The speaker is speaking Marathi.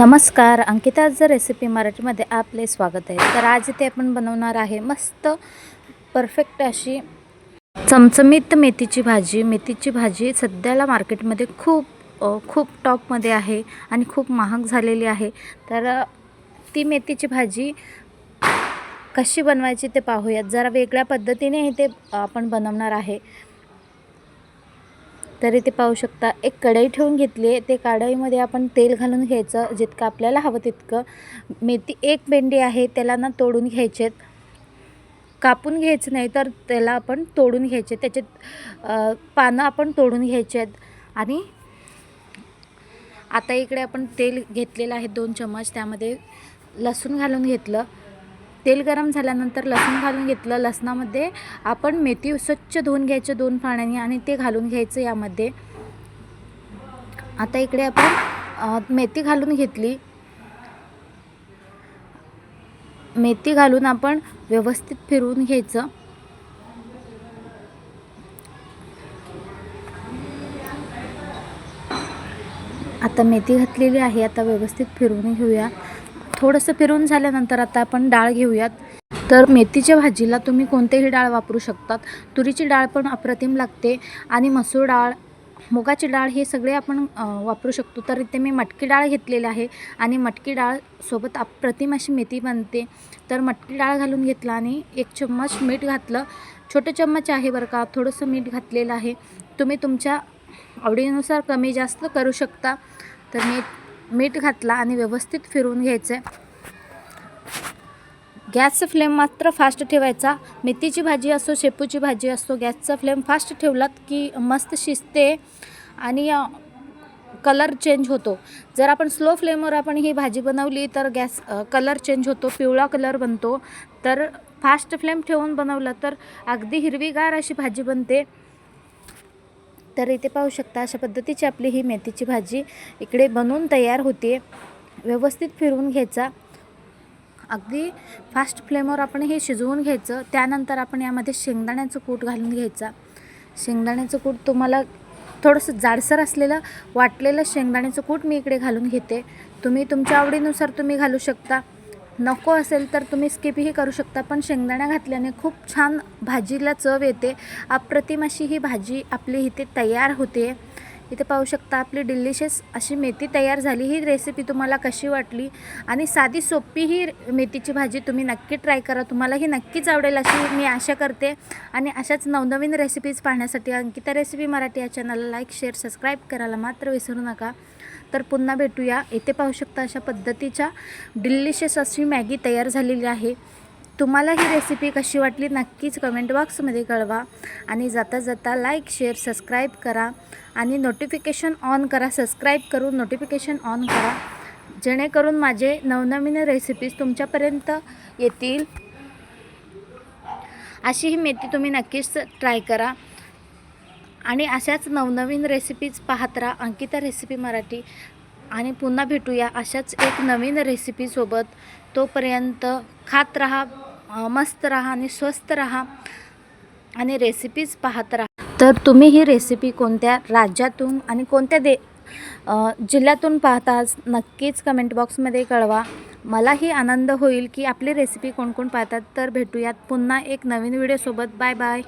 नमस्कार अंकिताचं रेसिपी मराठीमध्ये आपले स्वागत आहे. तर आज इथे आपण बनवणार आहे मस्त परफेक्ट अशी चमचमीत मेथीची भाजी. मेथीची भाजी सध्याला मार्केटमध्ये खूप खूप टॉपमध्ये आहे आणि खूप महाग झालेली आहे. तर ती मेथीची भाजी कशी बनवायची ते पाहूयात. जरा वेगळ्या पद्धतीने ते आपण बनवणार आहे. तर इथे पाहू शकता. एक कढई ठेवून घेतली आहे. ते कढईमध्ये आपण तेल घालून घ्यायचं. जितकं आपल्याला हवं तितकं. मेथी एक भेंडी आहे. त्याला ना तोडून घ्यायचे कापून घ्यायचं नाही तर त्याला आपण तोडून घ्यायचे त्याच्यात पानं आपण तोडून घ्यायचे आहेत. आणि आता इकडे आपण तेल घेतलेलं आहे. दोन चम्मच. त्यामध्ये लसूण घालून घेतलं. तेल गरम झाल्यानंतर लसूण घालून घेतलं. लसणामध्ये आपण मेथी स्वच्छ धुवून घ्यायचं दोन पाण्याने आणि ते घालून घ्यायचं यामध्ये. आता इकडे आपण मेथी घालून घेतली. मेथी घालून आपण व्यवस्थित फिरवून घ्यायचं. आता मेथी घातलेली आहे. आता व्यवस्थित फिरवून घेऊया. थोडंसं फिरून झाल्यानंतर आता आपण डाळ घेऊयात. तर मेथीच्या भाजीला तुम्ही कोणतेही डाळ वापरू शकतात. तुरीची डाळ पण अप्रतिम लागते आणि मसूर डाळ मुगाची डाळ हे सगळे आपण वापरू शकतो. तर इथे मी मटकी डाळ घेतलेली आहे आणि मटकी डाळ सोबत अप्रतिम अशी मेथी बनते. तर मटकी डाळ घालून घेतलं आणि एक चम्मच मीठ घातलं. छोटे चम्मच आहे बरं का थोडंसं मीठ घातलेलं आहे. तुम्ही तुमच्या आवडीनुसार कमी जास्त करू शकता. तर मी मीठ घातला आणि व्यवस्थित फिरवून घ्यायचं. गॅसचं गॅसचा फ्लेम मात्र फास्ट ठेवायचा. मेथीची भाजी असो शेपूची भाजी असो गॅसचा फ्लेम फास्ट ठेवलात की मस्त शिजते आणि कलर चेंज होतो. जर आपण स्लो फ्लेमवर आपण ही भाजी बनवली तर गॅस कलर चेंज होतो पिवळा कलर बनतो. तर फास्ट फ्लेम ठेवून बनवलं तर अगदी हिरवीगार अशी भाजी बनते. तर इथे पाहू शकता अशा पद्धतीची आपली ही मेथीची भाजी इकडे बनवून तयार होते. व्यवस्थित फिरवून घ्यायचा. अगदी फास्ट फ्लेमवर आपण हे शिजवून घ्यायचं. त्यानंतर आपण यामध्ये शेंगदाण्याचं कूट घालून घ्यायचा. शेंगदाण्याचं कूट तुम्हाला थोडंसं जाडसर असलेलं वाटलेलं शेंगदाण्याचं कूट मी इकडे घालून घेते. तुम्ही तुमच्या आवडीनुसार तुम्ही घालू शकता. नको असेल तर तुम्ही स्किपही करू शकता पण शेंगदाणा घातल्याने खूप छान भाजीला चव येते. अप्रतिम अशी ही भाजी आपली इथे तयार होते. इथे पाहू शकता आपली डिलिशियस अशी मेथी तयार झाली. ही रेसिपी तुम्हाला कशी वाटली? आणि साधी सोपी ही मेथीची भाजी तुम्ही नक्की ट्राय करा. तुम्हाला ही नक्कीच आवडेल अशी मी आशा करते. आणि अशाच नवनवीन रेसिपीज पाहण्यासाठी अंकिता रेसिपी मराठी या चॅनलला लाईक शेअर सबस्क्राईब करायला मात्र विसरू नका. तर पुन्हा भेटूया. इथे पाहू शकता अशा पद्धतीच्या डिलिशियस अशी मॅगी तयार झालेली आहे. तुम्हाला ही रेसिपी कशी वाटली नक्कीच कमेंट बॉक्समध्ये कळवा. आणि जाता जाता लाईक शेअर सबस्क्राईब करा. आणि नोटिफिकेशन ऑन करा सबस्क्राईब करून नोटिफिकेशन ऑन करा. जेणेकरून माझे नवनवीन रेसिपीज तुमच्यापर्यंत येतील. अशी ही मेथी तुम्ही नक्कीच ट्राय करा. आणि अशाच नवनवीन रेसिपीज पाहत राहा. अंकिता रेसिपी मराठी. आणि पुन्हा भेटूया अशाच एक नवीन रेसिपीसोबत तोपर्यंत खात राहा. मस्त राहा आणि स्वस्त राहा आणि रेसिपीज पाहत राहा. तर तुम्ही ही रेसिपी कोणत्या राज्यातून आणि कोणत्या दे जिल्ह्यातून पाहताच नक्कीच कमेंट बॉक्समध्ये कळवा. मलाही आनंद होईल की आपली रेसिपी कोण कोण पाहतात. तर भेटूयात पुन्हा एक नवीन व्हिडिओसोबत बाय बाय